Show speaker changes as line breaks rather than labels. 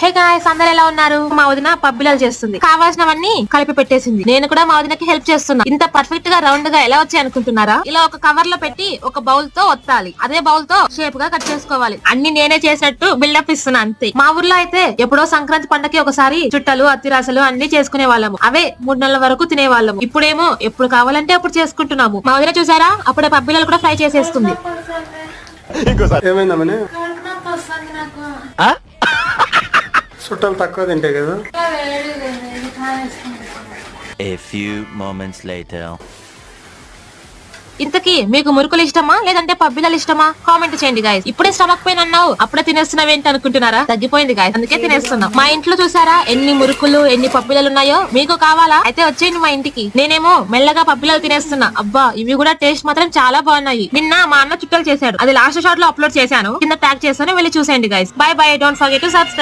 Hey guys అందరు ఎలా ఉన్నారు? మా వదిన పబ్బిలాలు చేస్తుంది. కావాల్సినవన్నీ కలిపి పెట్టేసింది. నేను కూడా మా వదినకి హెల్ప్ చేస్తున్నా. ఇంత పర్ఫెక్ట్గా రౌండ్గా ఎలా వచ్చాయి అనుకుంటున్నారా? ఇలా ఒక కవర్లో పెట్టి ఒక బౌల్తో ఒత్తాలి. అదే బౌల్తో షేప్గా కట్ చేసుకోవాలి. అన్ని నేనే చేసినట్టు బిల్డప్ ఇస్తున్నా అంతే. మా ఊర్లో అయితే ఎప్పుడో సంక్రాంతి పండగకి ఒకసారి చుట్టలు అత్తిరాసలు అన్ని చేసుకునే వాళ్ళము. అవే మూడు నెలల వరకు తినేవాళ్ళము. ఇప్పుడేమో ఎప్పుడు కావాలంటే అప్పుడు చేసుకుంటున్నాము. మా వదిన చూసారా? అప్పుడే పబ్బిలాలు కూడా ఫ్రై చేసేస్తుంది.
నాకు.
చుట్టాలు తక్కువ తింటే కదా.
ఇంతకీ మీకు మురుకులు ఇష్టమా? లేదంటే పబ్బిలాలు ఇష్టమా? కామెంట్ చేయండి గాయస్ ఇప్పుడే స్టమక్ పెయిన్ అన్నావు. అప్పుడే తినేస్తున్నావేంటి అనుకుంటున్నారా? తగ్గిపోయింది గాయస్ అందుకే తినేస్తున్నాం. మా ఇంట్లో చూసారా? ఎన్ని మురుకులు ఎన్ని పబ్బిలాలు ఉన్నాయో? మీకు కావాలా? అయితే వచ్చేయండి మా ఇంటికి. నేనేమో మెల్లగా పబ్బిలాలు తినేస్తున్నా. అబ్బా ఇవి కూడా టేస్ట్ మాత్రం చాలా బాగున్నాయి. నిన్న మా అన్న చుట్టలు చేశాడు. అది లాస్ట్ షాట్లో అప్లోడ్ చేశాను. కింద ట్యాగ్ చేస్తాను వెళ్ళి చూసేయండి guys bye bye don't forget to subscribe